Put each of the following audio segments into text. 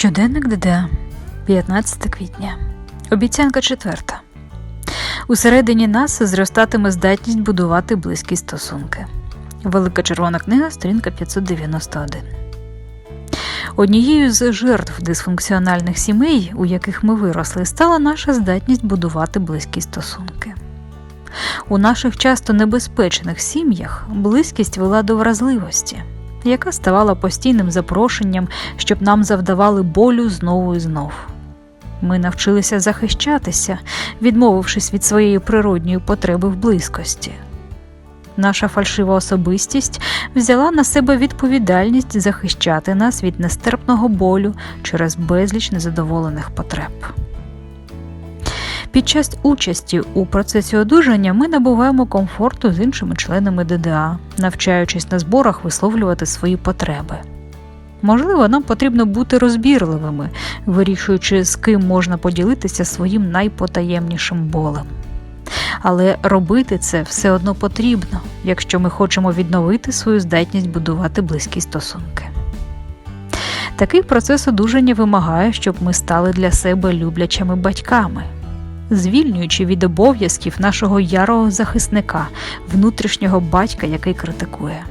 Щоденник ДДА, 15 квітня. Обіцянка четверта. Усередині нас зростатиме здатність будувати близькі стосунки. Велика червона книга, сторінка 591. Однією з жертв дисфункціональних сімей, у яких ми виросли, стала наша здатність будувати близькі стосунки. У наших часто небезпечних сім'ях близькість вела до вразливості, яка ставала постійним запрошенням, щоб нам завдавали болю знову і знов. Ми навчилися захищатися, відмовившись від своєї природньої потреби в близькості. Наша фальшива особистість взяла на себе відповідальність захищати нас від нестерпного болю через безліч незадоволених потреб. Під час участі у процесі одужання ми набуваємо комфорту з іншими членами ДДА, навчаючись на зборах висловлювати свої потреби. Можливо, нам потрібно бути розбірливими, вирішуючи, з ким можна поділитися своїм найпотаємнішим болем. Але робити це все одно потрібно, якщо ми хочемо відновити свою здатність будувати близькі стосунки. Такий процес одужання вимагає, щоб ми стали для себе люблячими батьками, звільнюючи від обов'язків нашого ярого захисника, внутрішнього батька, який критикує.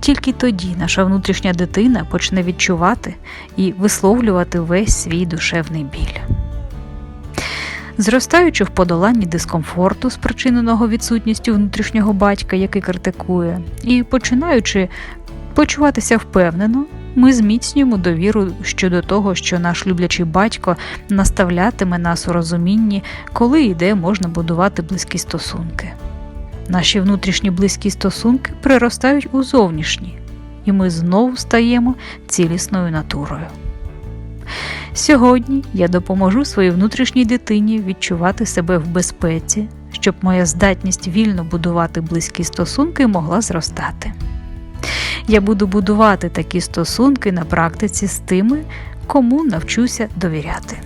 Тільки тоді наша внутрішня дитина почне відчувати і висловлювати весь свій душевний біль. Зростаючи в подоланні дискомфорту, спричиненого відсутністю внутрішнього батька, який критикує, і починаючи почуватися впевнено, ми зміцнюємо довіру щодо того, що наш люблячий батько наставлятиме нас у розумінні, коли і де можна будувати близькі стосунки. Наші внутрішні близькі стосунки приростають у зовнішні, і ми знову стаємо цілісною натурою. Сьогодні я допоможу своїй внутрішній дитині відчувати себе в безпеці, щоб моя здатність вільно будувати близькі стосунки могла зростати. Я буду будувати такі стосунки на практиці з тими, кому навчуся довіряти.